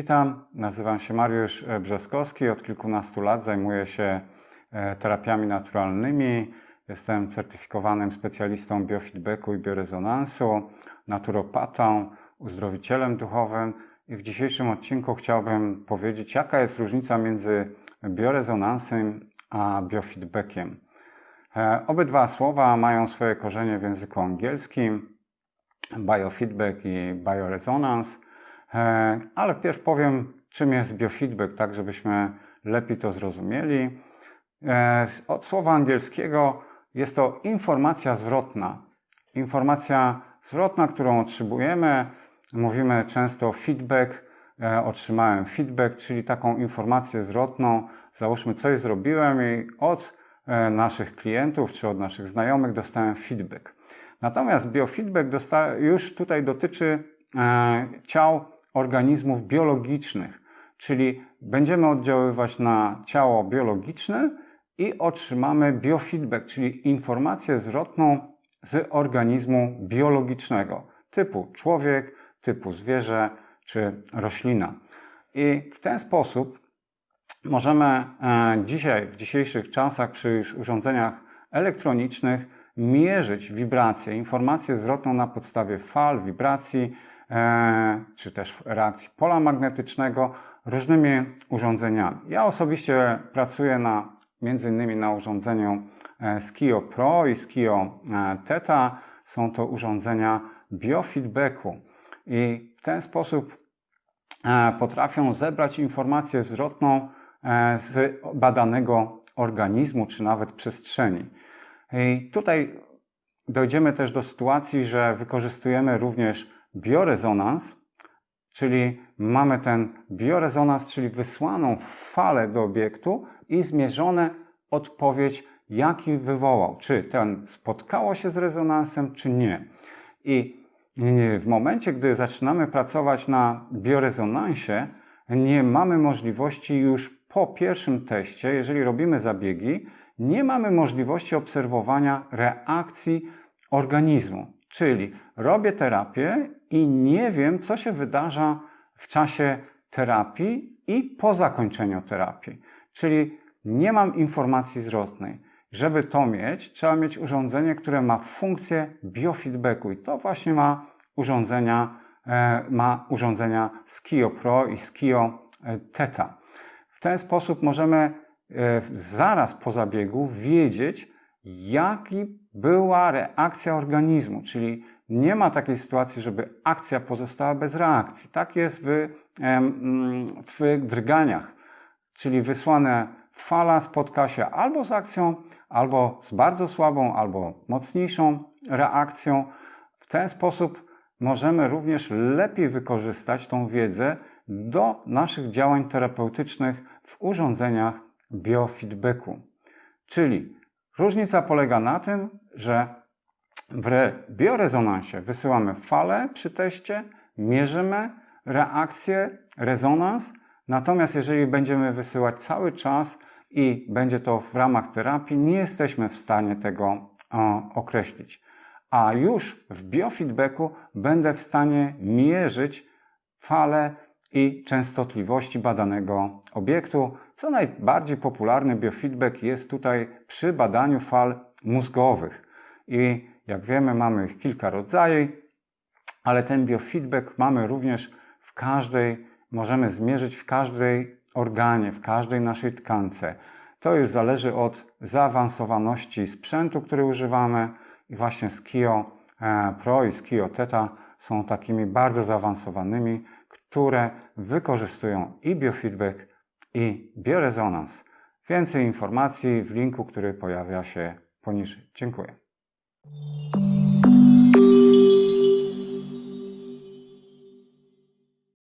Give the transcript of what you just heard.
Witam, nazywam się Mariusz e, Brzoskowski. Od kilkunastu lat zajmuję się e, terapiami naturalnymi. Jestem certyfikowanym specjalistą biofeedbacku i biorezonansu, naturopatą, uzdrowicielem duchowym. I w dzisiejszym odcinku chciałbym powiedzieć, jaka jest różnica między biorezonansem a biofeedbackiem. E, Obydwa słowa mają swoje korzenie w języku angielskim biofeedback i bioresonance. E, Ale pierw powiem, czym jest biofeedback, tak żebyśmy lepiej to zrozumieli. E, Od słowa angielskiego jest to informacja zwrotna. Informacja zwrotna, którą otrzymujemy, mówimy często feedback, e, otrzymałem feedback, czyli taką informację zwrotną, załóżmy coś zrobiłem i od naszych klientów czy od naszych znajomych dostałem feedback. Natomiast biofeedback już tutaj dotyczy ciał organizmów biologicznych, czyli będziemy oddziaływać na ciało biologiczne i otrzymamy biofeedback, czyli informację zwrotną z organizmu biologicznego, typu człowiek, typu zwierzę czy roślina. I w ten sposób możemy e, dzisiaj, w dzisiejszych czasach, przy urządzeniach elektronicznych, mierzyć wibracje, informację zwrotną na podstawie fal, wibracji, czy też reakcji pola magnetycznego różnymi urządzeniami. Ja osobiście pracuję na, między innymi na urządzeniu e, Skio Pro i Skio e, Theta. Są to urządzenia biofeedbacku i w ten sposób e, potrafią zebrać informację zwrotną e, z badanego organizmu, czy nawet przestrzeni. I tutaj dojdziemy też do sytuacji, że wykorzystujemy również biorezonans, czyli mamy ten biorezonans, czyli wysłaną falę do obiektu i zmierzone odpowiedź, jaki wywołał. Czy ten spotkało się z rezonansem, czy nie. I w momencie, gdy zaczynamy pracować na biorezonansie, nie mamy możliwości już po pierwszym teście, jeżeli robimy zabiegi, nie mamy możliwości obserwowania reakcji organizmu. Czyli robię terapię i nie wiem, co się wydarza w czasie terapii i po zakończeniu terapii. Czyli nie mam informacji zwrotnej. Żeby to mieć, trzeba mieć urządzenie, które ma funkcję biofeedbacku i to właśnie ma urządzenia, e, ma urządzenia Skio Pro i Skio e, Theta. W ten sposób możemy e, zaraz po zabiegu wiedzieć, jaki była reakcja organizmu, czyli nie ma takiej sytuacji, żeby akcja pozostała bez reakcji. Tak jest w, w drganiach, czyli wysłane fala spotka się albo z akcją, albo z bardzo słabą, albo mocniejszą reakcją. W ten sposób możemy również lepiej wykorzystać tą wiedzę do naszych działań terapeutycznych w urządzeniach biofeedbacku. Czyli różnica polega na tym, że w biorezonansie wysyłamy falę przy teście, mierzymy reakcję, rezonans, natomiast jeżeli będziemy wysyłać cały czas i będzie to w ramach terapii, nie jesteśmy w stanie tego o, określić. A już w biofeedbacku będę w stanie mierzyć fale i częstotliwości badanego obiektu. Co najbardziej popularny biofeedback jest tutaj przy badaniu fal mózgowych. I jak wiemy, mamy ich kilka rodzajów, ale ten biofeedback mamy również w każdej, możemy zmierzyć w każdej organie, w każdej naszej tkance. To już zależy od zaawansowaności sprzętu, który używamy i właśnie Skio e, Pro i Skio Theta są takimi bardzo zaawansowanymi, które wykorzystują i biofeedback, i biorezonans. Więcej informacji w linku, który pojawia się poniżej. Dziękuję.